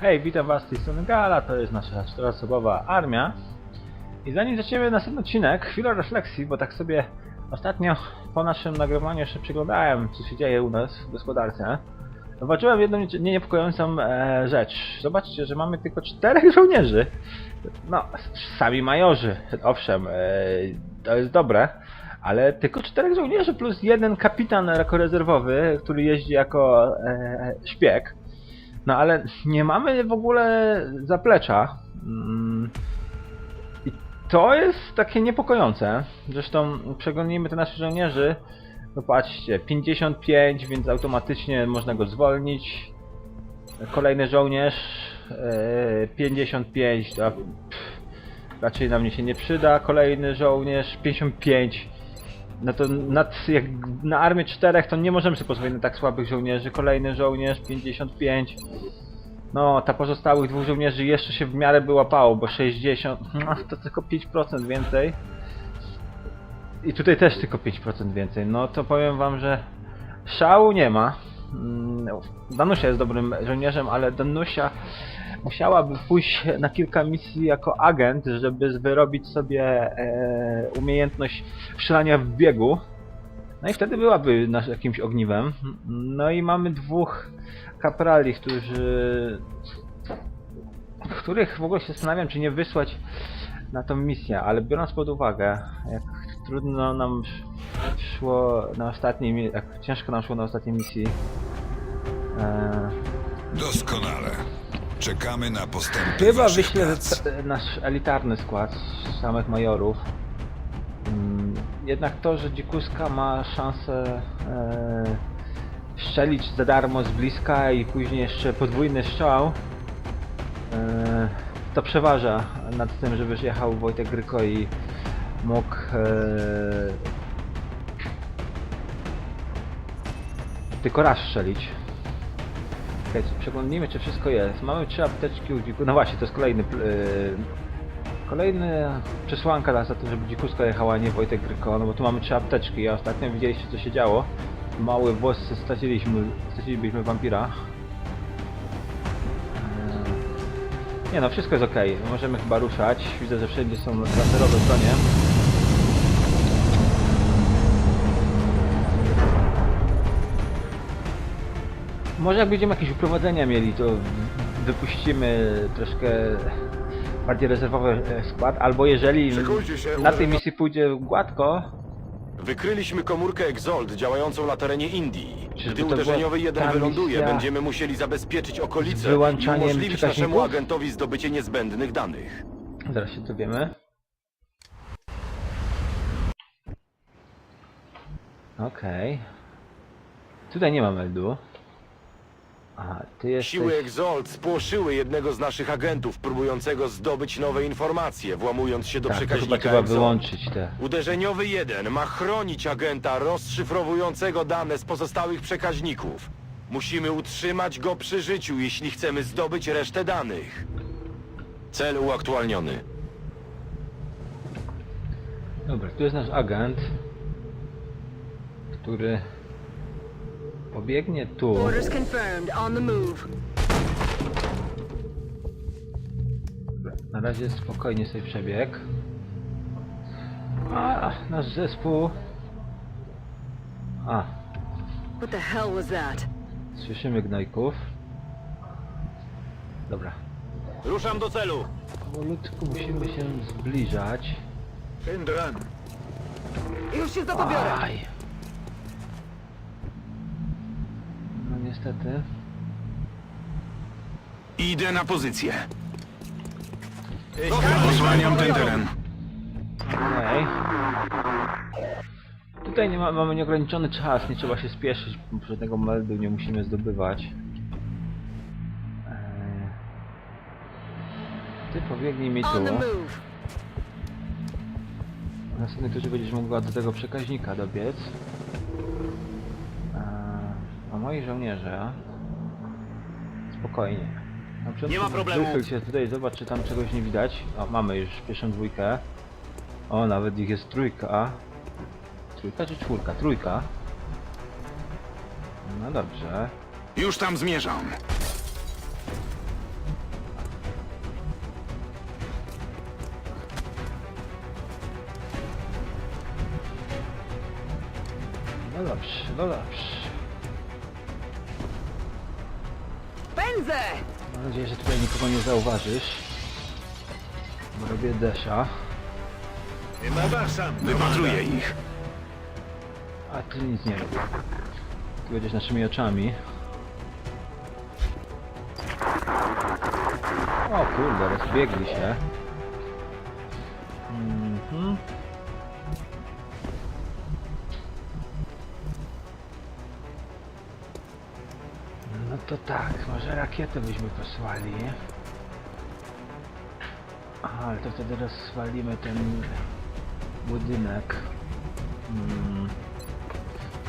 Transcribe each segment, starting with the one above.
Hej, witam was z tej strony Gala, to jest nasza czteroosobowa armia. I zanim zaczniemy następny odcinek, chwila refleksji, bo tak sobie ostatnio po naszym nagrywaniu jeszcze przyglądałem, co się dzieje u nas w gospodarce. Zobaczyłem jedną nie- niepokojącą e, rzecz. Zobaczcie, że mamy tylko czterech żołnierzy. No, sami majorzy, owszem, e, to jest dobre, ale tylko czterech żołnierzy plus jeden kapitan jako rezerwowy, który jeździ jako e, szpieg. No ale nie mamy w ogóle zaplecza. Mm. I to jest takie niepokojące. Zresztą przegonimy te nasze żołnierzy. No patrzcie, 55, więc automatycznie można go zwolnić. Kolejny żołnierz e, 55, to pff, raczej na mnie się nie przyda. Kolejny żołnierz 55. No to nad, jak na armię czterech to nie możemy sobie pozwolić na tak słabych żołnierzy. Kolejny żołnierz 55. No, ta pozostałych dwóch żołnierzy jeszcze się w miarę by łapało, bo 60, no, to tylko 5% więcej. I tutaj też tylko 5% więcej. No to powiem wam, że szału nie ma. Mm, Danusia jest dobrym żołnierzem, ale Danusia musiałaby pójść na kilka misji jako agent, żeby wyrobić sobie e, umiejętność strzelania w biegu. No i wtedy byłaby nasz, jakimś ogniwem. No i mamy dwóch kaprali, którzy... których w ogóle się zastanawiam, czy nie wysłać na tą misję, ale biorąc pod uwagę, jak trudno nam sz- szło na ostatniej, jak ciężko nam szło na ostatniej misji, e, Doskonale. Czekamy na postępy Chyba waszych wyślę prac. t- nasz elitarny skład z samych majorów. Mm, Jednak to, że Dzikuska ma szansę e, strzelić za darmo z bliska i później jeszcze podwójny strzał, e, to przeważa nad tym, żeby jechał Wojtek Gryko i mógł e, tylko raz strzelić. Czekajcie, przeglądnijmy czy wszystko jest. Mamy trzy apteczki u dziku. No właśnie, to jest kolejny. Yy, kolejny przesłanka za to, żeby dzikuska jechała, a nie Wojtek Gryko, no bo tu mamy trzy apteczki, a ostatnio widzieliście co się działo. Mały włos straciliśmy, stracilibyśmy wampira. Yy, Nie no, wszystko jest ok. Możemy chyba ruszać. Widzę, że wszędzie są laserowe bronie. Może jak będziemy jakieś uprowadzenia mieli, to wypuścimy troszkę bardziej rezerwowy e, skład, albo jeżeli Szykujcie się, na tej misji pójdzie gładko, Wykryliśmy komórkę Exalt działającą na terenie Indii. Czyżby Gdy to była uderzeniowy jeden ta wyląduje, misja będziemy musieli zabezpieczyć z okolice i wyłączaniem umożliwić naszemu agentowi zdobycie niezbędnych danych. zaraz się dowiemy. Okej. Tutaj nie ma meldu. Aha, ty jesteś... Siły Exalt spłoszyły jednego z naszych agentów, próbującego zdobyć nowe informacje, włamując się do tak, to chyba przekaźnika trzeba Exalt. wyłączyć te... Uderzeniowy jeden ma chronić agenta rozszyfrowującego dane z pozostałych przekaźników. Musimy utrzymać go przy życiu, jeśli chcemy zdobyć resztę danych. Cel uaktualniony. Dobra, tu jest nasz agent, który pobiegnie tu. Orders confirmed. On the move. Na razie spokojnie sobie przebieg. A, nasz zespół. A, What the hell was that? słyszymy gnojków. Dobra, Ruszam do celu. powolutku musimy się zbliżać. Indran. Już się za to biorę. Aj. No niestety. Idę na pozycję. Osłaniam ten teren. Okej. Tutaj nie ma, mamy nieograniczony czas, nie trzeba się spieszyć, żadnego meldu nie musimy zdobywać. Eee, Ty pobiegnij mi tu. On the move. Turze będziesz mogła do tego przekaźnika dobiec moi żołnierze. Spokojnie. No, Na Nie ma problemu. Wychyl się tutaj, zobacz czy tam czegoś nie widać. O, mamy już pierwszą dwójkę. O, nawet ich jest trójka. Trójka czy czwórka? Trójka. No dobrze. Już tam zmierzam. No dobrze, no dobrze. Pędzę! Mam nadzieję, że tutaj nikogo nie zauważysz. Bo robię desza. Wypatruję ich. A ty nic nie rób. Ty będziesz naszymi oczami. O kurde, rozbiegli się. Mhm. To tak, może rakietę byśmy posłali. Aha, ale to wtedy rozwalimy ten budynek. Hmm.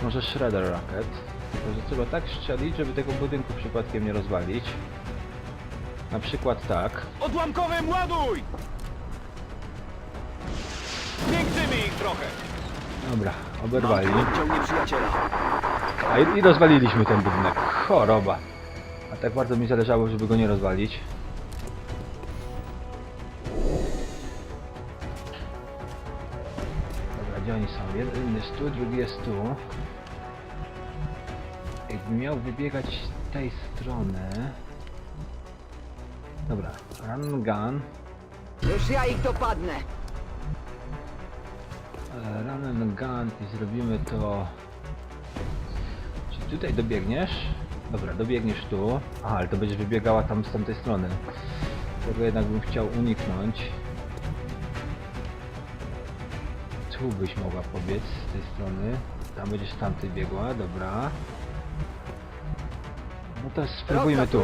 Może Shredder Rocket. Tylko, że trzeba tak strzelić, żeby tego budynku przypadkiem nie rozwalić. Na przykład tak. Odłamkowym ładuj! Pięknymi ich trochę! Dobra, oberwali. Nieprzyjaciela. A i, i rozwaliliśmy ten budynek. Choroba. A tak bardzo mi zależało, żeby go nie rozwalić. Dobra, gdzie oni są? Jeden jest tu, drugi jest tu. Jakby miał wybiegać z tej strony. Dobra, run gun. Już ja ich dopadnę. Run and gun i zrobimy to... Czy tutaj dobiegniesz? Dobra, dobiegniesz tu. Aha, ale to będziesz wybiegała tam z tamtej strony. Tego jednak bym chciał uniknąć. Tu byś mogła pobiec z tej strony. Tam będziesz tamtej biegła, dobra. No to spróbujmy tu.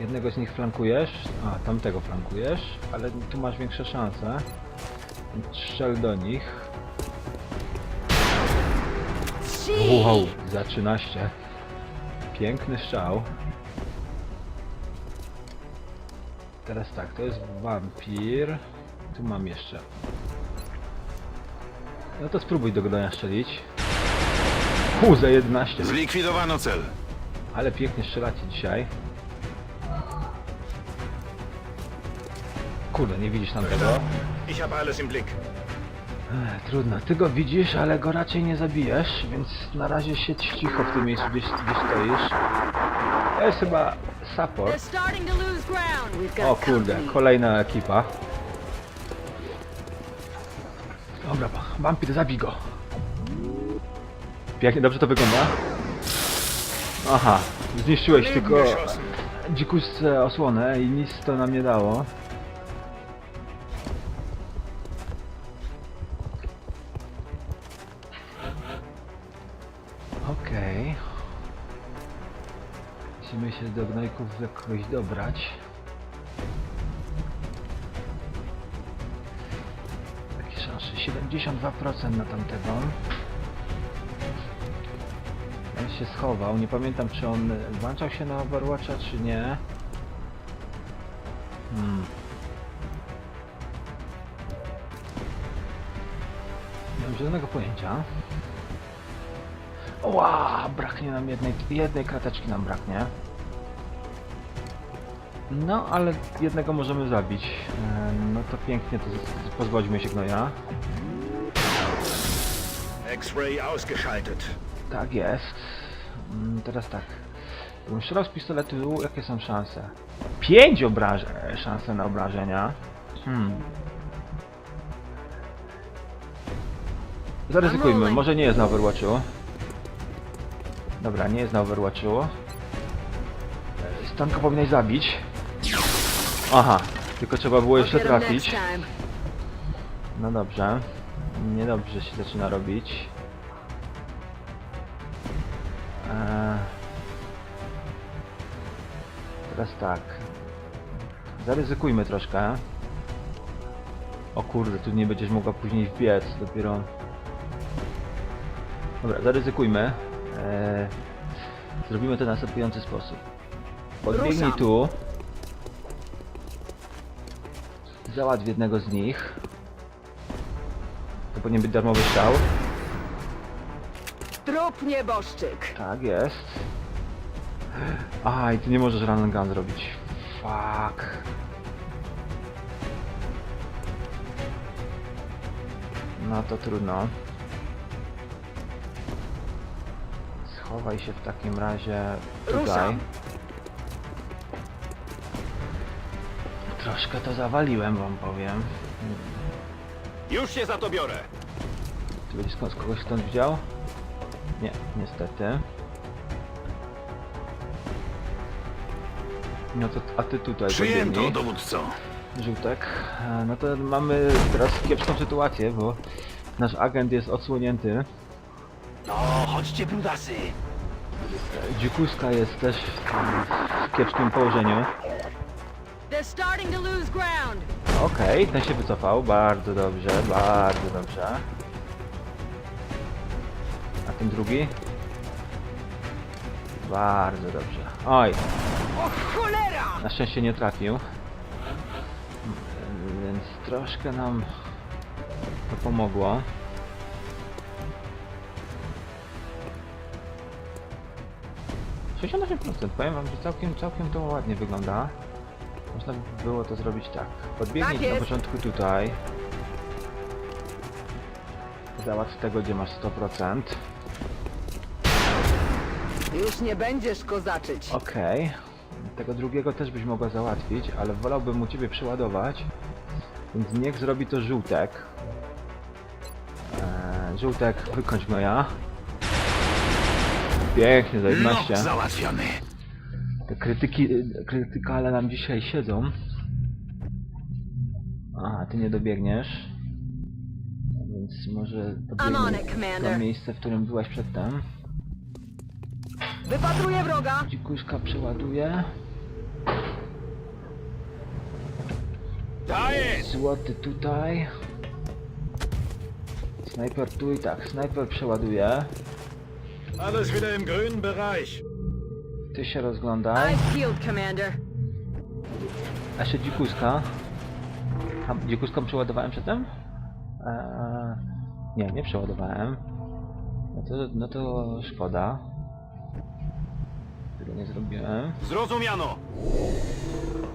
Jednego z nich flankujesz, a tamtego flankujesz, ale tu masz większe szanse. Strzel do nich. Wow, za 13. Piękny strzał. Teraz tak, to jest wampir. Tu mam jeszcze. No to spróbuj do Godonia strzelić. Hu, za 11. Zlikwidowano cel. Ale pięknie strzelacie dzisiaj. Kurde, nie widzisz tam tego? Ich habe alles im Blick. Ech, trudno, ty go widzisz, ale go raczej nie zabijesz, więc na razie siedź cicho w tym miejscu, gdzieś, gdzie stoisz. To jest chyba They're support. starting to lose ground. We've got O kurde, company. kolejna ekipa. Dobra, wampir, zabij go. Pięknie, dobrze to wygląda? Aha, zniszczyłeś tylko dzikusce osłonę i nic to nam nie dało. Musimy się do gnojków jakoś dobrać. Jakie szanse? 72% na tamtego. On się schował. Nie pamiętam czy on włączał się na Overwatcha czy nie. Hmm. Nie mam zielonego pojęcia. Ła, braknie nam jednej, jednej krateczki nam braknie. No, ale jednego możemy zabić. E, No to pięknie, to pozbądźmy się gnoja. X-Ray ausgeschaltet. Tak jest. Mm, Teraz tak. Jakbym strzelał z pistoletu, jakie są szanse? 5 obrażeń, szanse na obrażenia. Hmm. Zaryzykujmy, może nie jest na Overwatchu. Dobra, nie jest na Overwatchu. Stanko powinnaś zabić. Aha, tylko trzeba było jeszcze trafić. No dobrze. Niedobrze się zaczyna robić. Eee... Teraz tak. Zaryzykujmy troszkę. O kurde, tu nie będziesz mogła później wbiec, dopiero... Dobra, zaryzykujmy. Eee... Zrobimy to w następujący sposób. Podbiegnij Ruszam. tu. Załatw jednego z nich. To powinien być darmowy strzał. Trup nieboszczyk. Tak jest. A, i ty nie możesz run and gun zrobić. Fuck. No to trudno. Schowaj się w takim razie tutaj. Ruszam. Troszkę to zawaliłem, wam powiem. Już się za to biorę. Ty będziesz skąd, kogoś stąd widział? Nie, niestety. No to, a ty tutaj Przyjęto, podbiegnij. dowódco. Żółtek. E, No to mamy teraz kiepską sytuację, bo nasz agent jest odsłonięty. No, chodźcie, brudasy. Dzikuska jest też w kiepskim położeniu. Okej, ten się wycofał. Bardzo dobrze, bardzo dobrze. A ten drugi? Bardzo dobrze. Oj, O cholera! na szczęście nie trafił. Więc troszkę nam to pomogło. Procent. Powiem wam, że całkiem, całkiem to ładnie wygląda. Można by było to zrobić tak. Podbiegnij Tak na jest. początku tutaj. Załatw tego, gdzie masz 100%. Już nie będziesz kozaczyć. Okej. Tego drugiego też byś mogła załatwić, ale wolałbym u ciebie przeładować. Więc niech zrobi to żółtek. Eee, żółtek, wykończ go ja. Pięknie, za 11. No, załatwiony. Te krytyki, krytykale nam dzisiaj siedzą. Aha, ty nie dobiegniesz. Więc może podbiegniesz to miejsce, w którym byłaś przedtem. Wypatruję wroga. Dzikuszka przeładuje. Daję! Złoty tutaj. Snajper tu i tak, snajper przeładuje. Alles wieder im grünen Bereich. Ty się rozglądaj. I've healed, Commander. A jeszcze dzikuska. A dzikuską przeładowałem przedtem? Eee, nie, nie przeładowałem. No to, no to szkoda. Tego nie zrobiłem. Zrozumiano.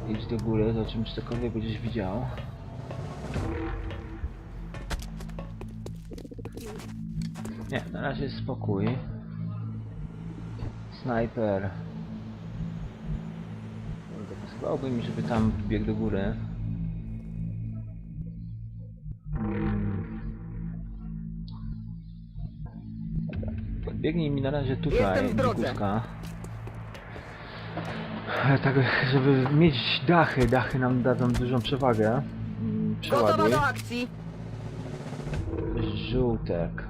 Idź do góry, zobaczymy czy cokolwiek będziesz widział. Nie, na razie jest spokój. Snajper. Kurde, Pasowałoby mi, żeby tam biegł do góry. Podbiegnij mi na razie tutaj, Jestem w drodze. dzikuska. Tak, żeby mieć dachy, dachy nam dadzą dużą przewagę. Mm, Gotowa Przeładuj. do akcji. Żółtek.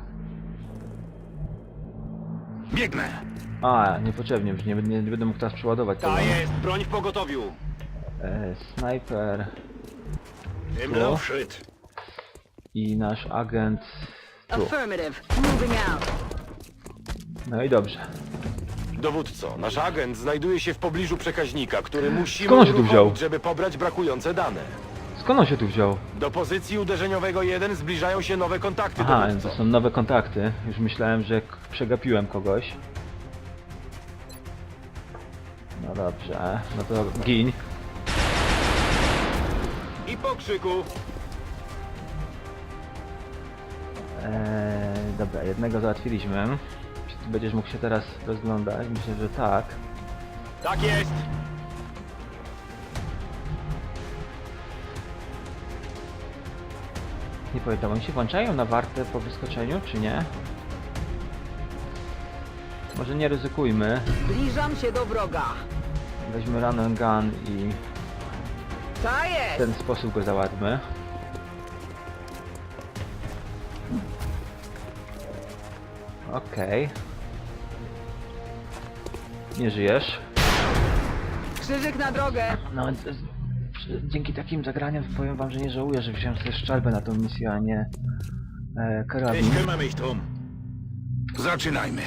Biegnę. A, niepotrzebnie, już nie, nie, nie będę mógł teraz przeładować tego. Ta jest, broń w pogotowiu. E, snajper Im So. Laufschritt. i nasz agent tu. Affirmative. Moving out. No i dobrze. Dowódco, nasz agent znajduje się w pobliżu przekaźnika, który musimy Skąd on się tu uruchomić, wziął? żeby pobrać brakujące dane. Skąd on się tu wziął? Do pozycji uderzeniowego 1 zbliżają się nowe kontakty, Aha, dowódco. to są nowe kontakty. Już myślałem, że k- przegapiłem kogoś. No dobrze, no to gin. I po krzyku. Eee, dobra, jednego załatwiliśmy. Czy ty będziesz mógł się teraz rozglądać? Myślę, że tak. Tak jest. Nie pamiętam, oni się włączają na wartę po wyskoczeniu, czy nie? Może nie ryzykujmy. Zbliżam się do wroga. Weźmy run and gun i Ta w jest. ten sposób go załatwmy. Okej. Nie żyjesz. Krzyżyk na drogę. No, z- z- przy- dzięki takim zagraniom powiem wam, że nie żałuję, że wziąłem sobie szczelbę na tą misję, a nie e, karabin. Ich kümmere mich drum. Zaczynajmy.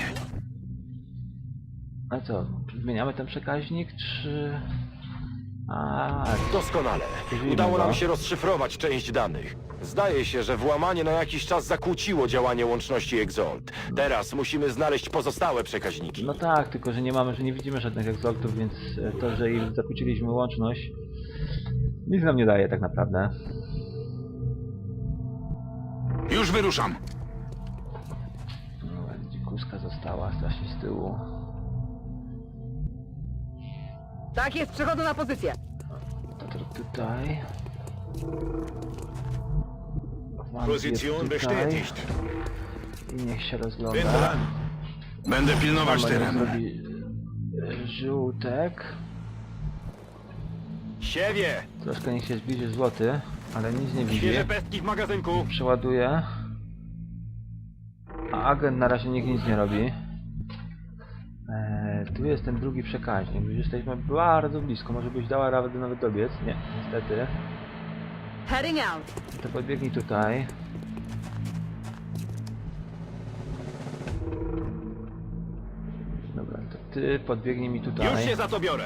A co, zmieniamy ten przekaźnik, czy... A, Doskonale. Udało go. nam się rozszyfrować część danych. Zdaje się, że włamanie na jakiś czas zakłóciło działanie łączności Exalt. Teraz musimy znaleźć pozostałe przekaźniki. no tak, tylko że nie mamy, że nie widzimy żadnych egzoltów, więc e, to, że im zakłóciliśmy łączność, nic nam nie daje tak naprawdę. Już wyruszam. No, dzikuska została strasznie z tyłu. Tak jest, przechodzę na pozycję. To, to tutaj. Jest tutaj. bestätigt. I niech się Bin rozgląda. dran. Będę pilnować terenu. zrobi e, żółtek. Siewie! Troszkę niech się zbliży złoty, ale nic nie widzi. Świeże pestki w magazynku. Przeładuje. A agent na razie nikt nic nie robi. Tu jest ten drugi przekaźnik. Już jesteśmy bardzo blisko. Może byś dała radę nawet dobiec? Nie, niestety. Heading out. To podbiegnij tutaj. Dobra, to ty podbiegnij mi tutaj. Już się za to biorę.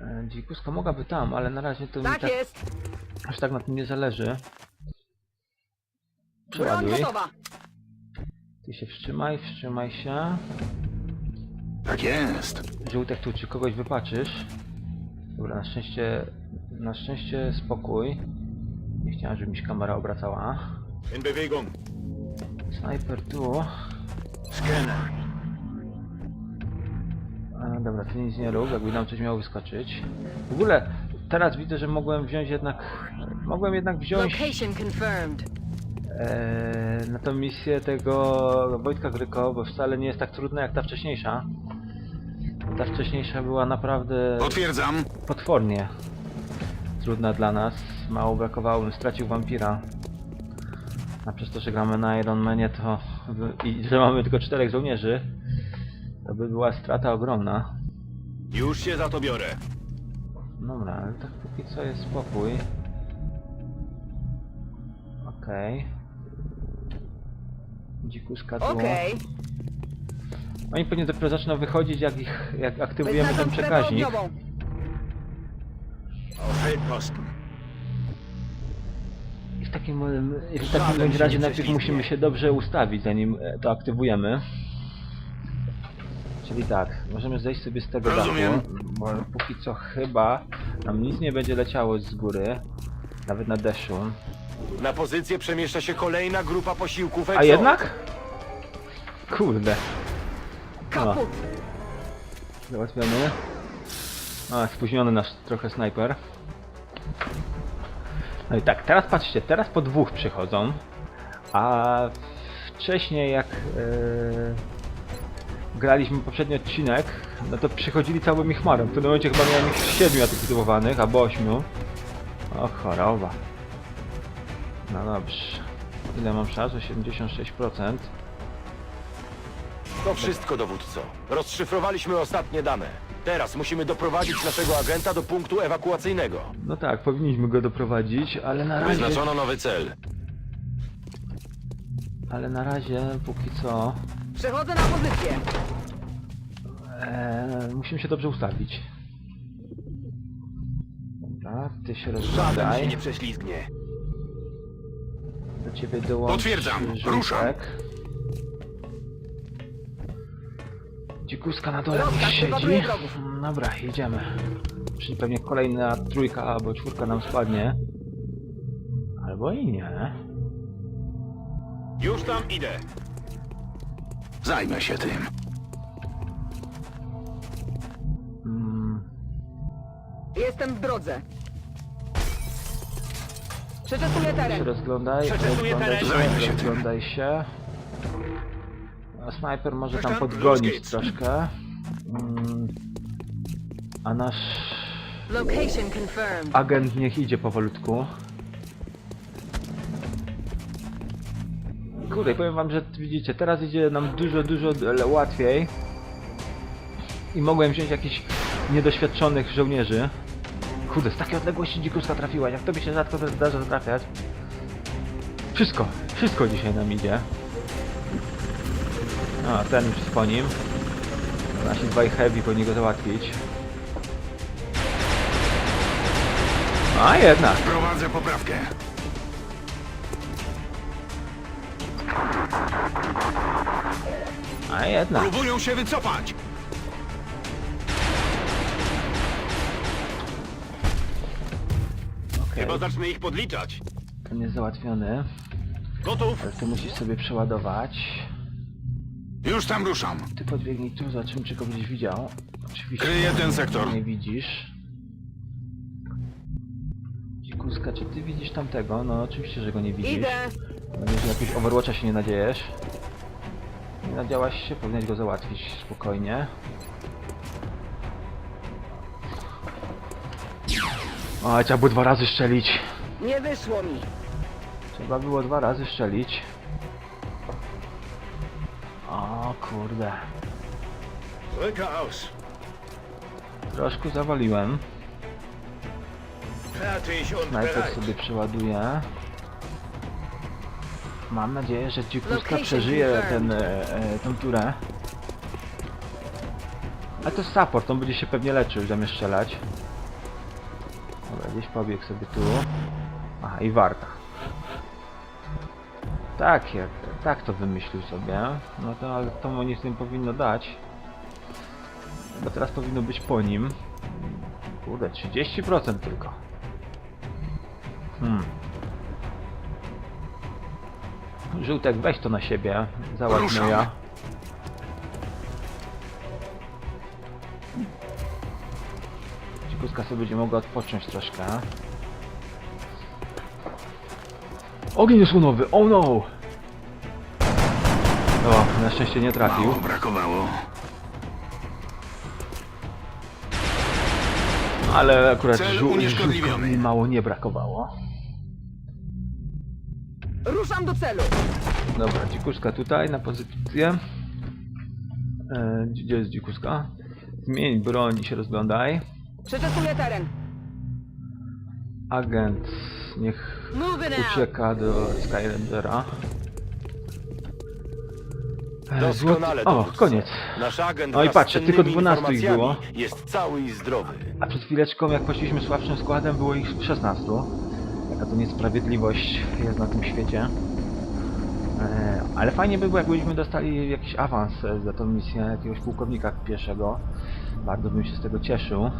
E, Dzikusko mogłaby tam, ale na razie to mi Tak tak, jest. aż tak na tym nie zależy. Broń Przeładuj. gotowa. Ty się wstrzymaj, wstrzymaj się. Tak jest. Żółtek tu, czy kogoś wypaczysz? Dobra, na szczęście, na szczęście spokój. Nie chciałem, żeby mi się kamera obracała. In Bewegung. Snajper tu. Scanner. A, dobra, ty nic nie rób, jakby nam coś miało wyskoczyć. W ogóle, teraz widzę, że mogłem wziąć jednak... Mogłem jednak wziąć Location confirmed. E, na tą misję tego Wojtka Gryko, bo wcale nie jest tak trudna jak ta wcześniejsza. Ta wcześniejsza była naprawdę Potwierdzam. potwornie trudna dla nas. Mało brakowało, bym stracił wampira. A przez to, że gramy na Iron Manie to i że mamy tylko czterech żołnierzy, to by była strata ogromna. Już się za to biorę. Dobra, ale tak póki co jest spokój. Okej. Dzikuska tu. Okej. Oni pewnie dopiero zaczną wychodzić jak ich, jak aktywujemy ten przekaźnik. I w takim, i w takim bądź razie najpierw musimy się dobrze ustawić, zanim e, to aktywujemy. Czyli tak, możemy zejść sobie z tego Rozumiem. dachu, bo póki co chyba nam nic nie będzie leciało z góry, nawet na deszu. Na pozycję przemieszcza się kolejna grupa posiłków A EXO. jednak? Kurde, Kaput. załatwiony. A, spóźniony nasz trochę snajper. No i tak, teraz patrzcie, teraz po dwóch przychodzą, a wcześniej jak e, graliśmy poprzedni odcinek, no to przychodzili całymi chmarą. W tym momencie chyba miałem ich siedmiu aktywowanych, albo ośmiu. O, choroba. No dobrze. Ile mam szans? 76%. To wszystko, dowódco. Rozszyfrowaliśmy ostatnie dane. Teraz musimy doprowadzić naszego agenta do punktu ewakuacyjnego. No tak, powinniśmy go doprowadzić, ale na razie... Wyznaczono nowy cel. Ale na razie, póki co, Przechodzę na pozycję. e, musimy się dobrze ustawić. Dobra, ty się Żaden się rozglądaj. nie prześlizgnie. Do ciebie dołączy Potwierdzam, ruszam. Dzikuska na dole niech siedzi. wrogów. Mm, Dobra, jedziemy. Czyli pewnie kolejna trójka albo czwórka nam spadnie. Albo i nie. Już tam idę. Zajmę się tym. Mm, Jestem w drodze. Przeczesuję się teren. rozglądaj, Przetestuję rozglądaj teren. się, Zajmę się tym. rozglądaj się. A snajper może tam Verstanden, podgonić geht's. troszkę. Mm, a nasz Location confirmed. agent niech idzie powolutku. Kurde, powiem wam, że widzicie, teraz idzie nam dużo, dużo łatwiej. I mogłem wziąć jakichś niedoświadczonych żołnierzy. Kurde, z takiej odległości dzikuska trafiła, jak to by się rzadko zdarza trafiać. Wszystko, wszystko dzisiaj nam idzie. A, ten już jest po nim. Nasi dwaj heavy powinni go załatwić. A jednak. Prowadzę poprawkę. A jednak. Próbują się wycofać. Chyba zacznę ich podliczać. Ten jest załatwiony, Gotów? ale ty musisz sobie przeładować. Już tam ruszam. Ty podbiegnij tu, zobaczymy czy go będziesz widział. Oczywiście Kryję ten sektor. nie widzisz. Dzikuska, czy ty widzisz tamtego? No oczywiście, że go nie widzisz. Idę. Nadzieję, że jakiegoś Overwatcha się nie nadziejesz. Nie nadziałaś się, powinieneś go załatwić spokojnie. O, trzeba było dwa razy strzelić. Nie wyszło mi. Trzeba było dwa razy strzelić. O kurde. Troszkę zawaliłem. Fertig und Najpierw sobie przeładuję. Mam nadzieję, że Dzikuska Location przeżyje confirmed. ten, e, e, tą turę. A to jest support, on będzie się pewnie leczył zamiast strzelać. Gdzieś pobiegł sobie tu. Aha, i warta. Tak, jak, tak to wymyślił sobie. No to, ale to mu nic nie powinno dać. Bo teraz powinno być po nim. Kurde, 30% tylko. Hmm. Żółtek, weź to na siebie. Załatwmy ja. Dzikuska sobie będzie mogła odpocząć troszkę. Ogień osłonowy, oh no! O, na szczęście nie trafił. Mało brakowało. Ale akurat Cel żół- unieszkodliwiony. mi mało nie brakowało. Ruszam do celu. Dobra, dzikuska tutaj na pozycję. E, gdzie jest dzikuska? Zmień broń i się rozglądaj. Przetestuję teren. Agent niech Moving out. ucieka do Skyrangera. E, Doskonale, O, dowódco. koniec. Nasz agent No i wraz z patrzcie, tylko cennymi 12 ich było. informacjami Jest cały i zdrowy. A przed chwileczką, jak poszliśmy słabszym składem, było ich 16. Jaka to niesprawiedliwość jest na tym świecie. E, ale fajnie by było, jakbyśmy dostali jakiś awans e, za tą misję jakiegoś pułkownika pierwszego. Bardzo bym się z tego cieszył.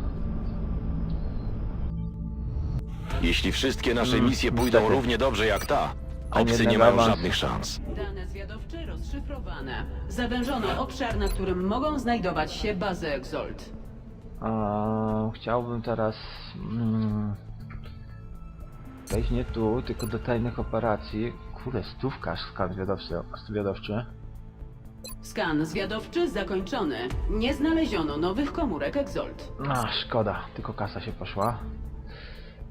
Jeśli wszystkie nasze Mm, misje pójdą niestety. równie dobrze jak ta, Ani obcy nie mają żadnych szans. Dane zwiadowcze rozszyfrowane. Zawężono obszar, na którym mogą znajdować się bazy Exalt. A, chciałbym teraz mm, wejść nie tu, tylko do tajnych operacji. Kurde, stówka skan zwiadowczy. zwiadowczy. Skan zwiadowczy zakończony. Nie znaleziono nowych komórek Exalt. A, szkoda, tylko kasa się poszła.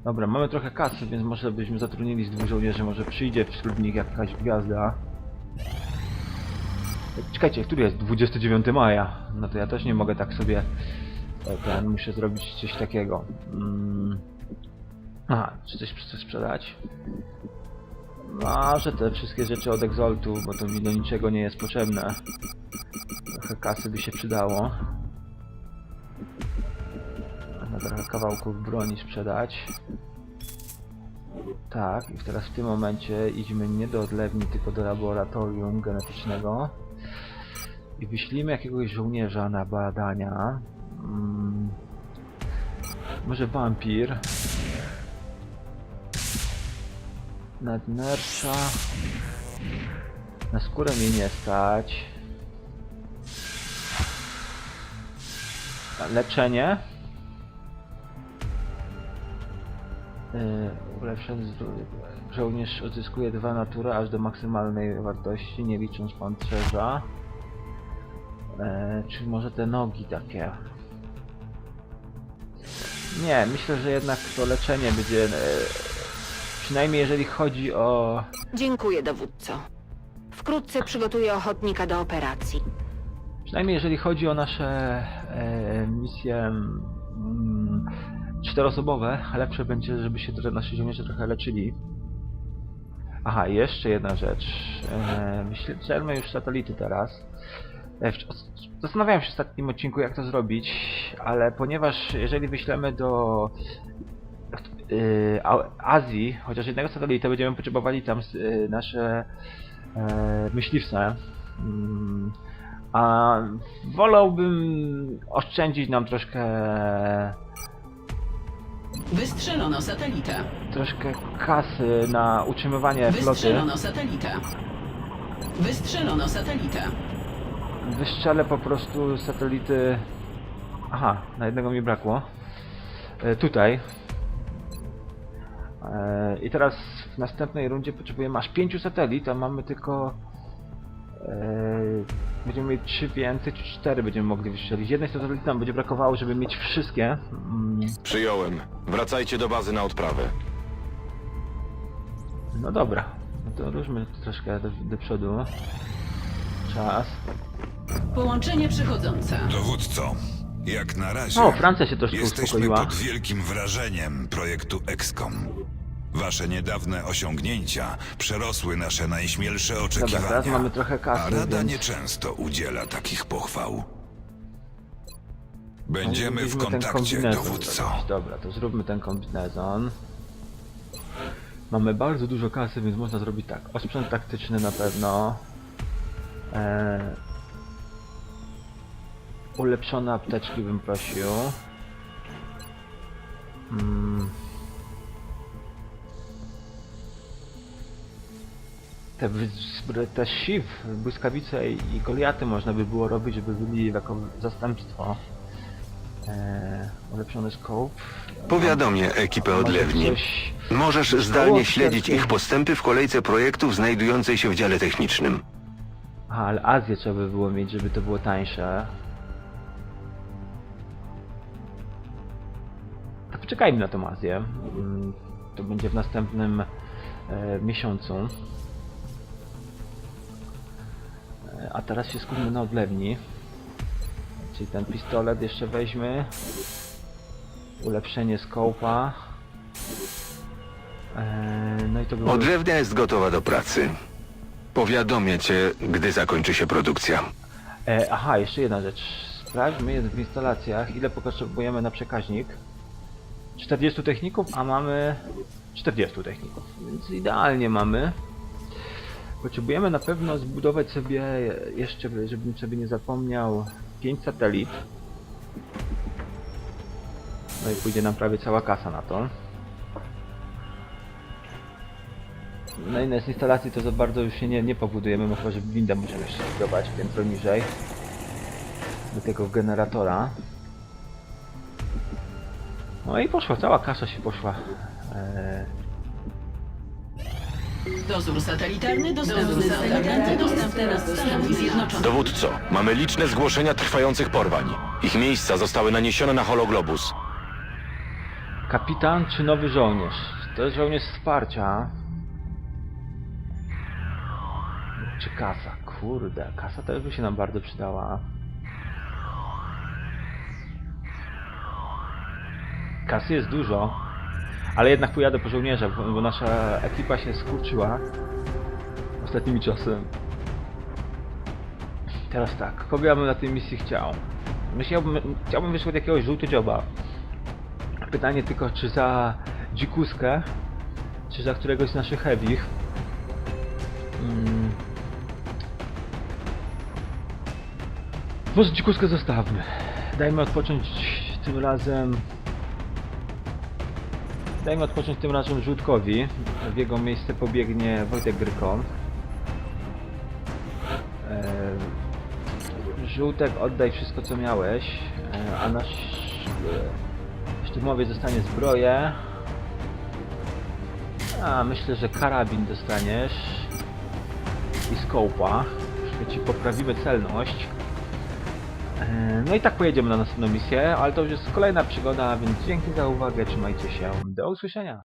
Dobra, mamy trochę kasy, więc może byśmy zatrudnili z dwóch żołnierzy, może przyjdzie wśród nich jakaś gwiazda. Czekajcie, który jest 29 maja? No to ja też nie mogę tak sobie... e, Ten, muszę zrobić coś takiego. Mm. Aha, czy coś chcę sprzedać? Może te wszystkie rzeczy od Exaltu, bo to mi do niczego nie jest potrzebne. Trochę kasy by się przydało. Można trochę kawałków broni sprzedać. Tak, i teraz w tym momencie idźmy nie do odlewni, tylko do laboratorium genetycznego. I wyślijmy jakiegoś żołnierza na badania. Mm. Może wampir. Nadnercza. Na skórę mnie nie stać. Leczenie. Ulepszony zdrowie. Żołnierz odzyskuje dwa natury aż do maksymalnej wartości, nie licząc pancerza. Yy, czy może te nogi takie? Nie, myślę, że jednak to leczenie będzie. Yy, przynajmniej jeżeli chodzi o. Dziękuję, dowódco. Wkrótce przygotuję ochotnika do operacji. Przynajmniej jeżeli chodzi o nasze e, misje czteroosobowe, lepsze będzie, żeby się trochę, nasi żołnierze trochę leczyli. Aha, jeszcze jedna rzecz. E, wyśledźmy już satelity teraz. E, zastanawiałem się w ostatnim odcinku, jak to zrobić, ale ponieważ jeżeli wyślemy do A- Azji, chociaż jednego satelita, będziemy potrzebowali tam nasze e, myśliwce. Mm, a wolałbym oszczędzić nam troszkę Wystrzelono satelitę. troszkę kasy na utrzymywanie floty. Wystrzelono satelitę. Wystrzelono satelitę. Wystrzelę po prostu satelity... Aha, na jednego mi brakło. E, tutaj. E, I teraz w następnej rundzie potrzebujemy aż pięciu satelit, a mamy tylko... E, będziemy mieć trzy więcej, czy cztery będziemy mogli wystrzelić. Jednej satelity nam będzie brakowało, żeby mieć wszystkie. Mm, Przyjąłem. Wracajcie do bazy na odprawę. No dobra, no to ruszmy troszkę do, do przodu. Czas. Połączenie przychodzące. Dowódco, jak na razie O, Francja się troszkę jesteśmy uspokoiła. pod wielkim wrażeniem projektu XCOM. Wasze niedawne osiągnięcia przerosły nasze najśmielsze Dobra, oczekiwania. teraz mamy trochę A kasy, Rada więc... nieczęsto udziela takich pochwał. Będziemy w ten kontakcie, kombinezon dowódco. zrobić. Dobra, to zróbmy ten kombinezon. Mamy bardzo dużo kasy, więc można zrobić tak. Osprzęt taktyczny na pewno. Eee, ulepszone apteczki bym prosił. Mm. Te, te siw, błyskawice i, i goliaty można by było robić, żeby byli jako zastępstwo. Eee, ulepszony scope. Powiadomię ekipę odlewni. coś- Możesz zdalnie śledzić ich postępy w kolejce projektów znajdującej się w dziale technicznym. Aha, ale Azję trzeba by było mieć, żeby to było tańsze. To poczekajmy na tą Azję. Mm, To będzie w następnym e, miesiącu. A teraz się skupmy na odlewni. Czyli ten pistolet jeszcze weźmy. Ulepszenie skopa. E, no i to by było... Odlewnia jest gotowa do pracy. Powiadomię cię, gdy zakończy się produkcja. E, aha, jeszcze jedna rzecz. Sprawdźmy w instalacjach, ile potrzebujemy na przekaźnik. 40 techników, a mamy 40 techników, więc idealnie mamy. Potrzebujemy na pewno zbudować sobie jeszcze, żebym sobie nie zapomniał, 5 satelit. No i pójdzie nam prawie cała kasa na to. No i z instalacji to za bardzo już się nie, nie pobudujemy, bo chyba, że windę możemy jeszcze zbudować piętro niżej. Do tego generatora. No i poszła, cała kasa się poszła. Eee, Dozór satelitarny dostępny satelitarny dostępny na Stanach Zjednoczonych. Dowódco, mamy liczne zgłoszenia trwających porwań. Ich miejsca zostały naniesione na hologlobus. kapitan czy nowy żołnierz? To jest żołnierz wsparcia. Czy kasa? Kurde, kasa też by się nam bardzo przydała. Kasy jest dużo, ale jednak pojadę po żołnierza, bo, bo nasza ekipa się skurczyła ostatnimi czasem. Teraz tak, kogo ja bym na tej misji chciał? Myślałbym, chciałbym wysłać jakiegoś żółtodzioba. Pytanie tylko, czy za dzikuskę, czy za któregoś z naszych heavych. Mm. Może dzikuskę zostawmy. Dajmy odpocząć tym razem. Dajmy odpocząć tym razem Żółtkowi. W jego miejsce pobiegnie Wojtek Gryko. Eee, Żółtek, oddaj wszystko co miałeś, e, a nasz e, szturmowiec dostanie zbroję. A, myślę, że karabin dostaniesz. I. Troszkę ci poprawimy celność. E, No i tak pojedziemy na następną misję, ale to już jest kolejna przygoda, więc dzięki za uwagę, trzymajcie się, do usłyszenia.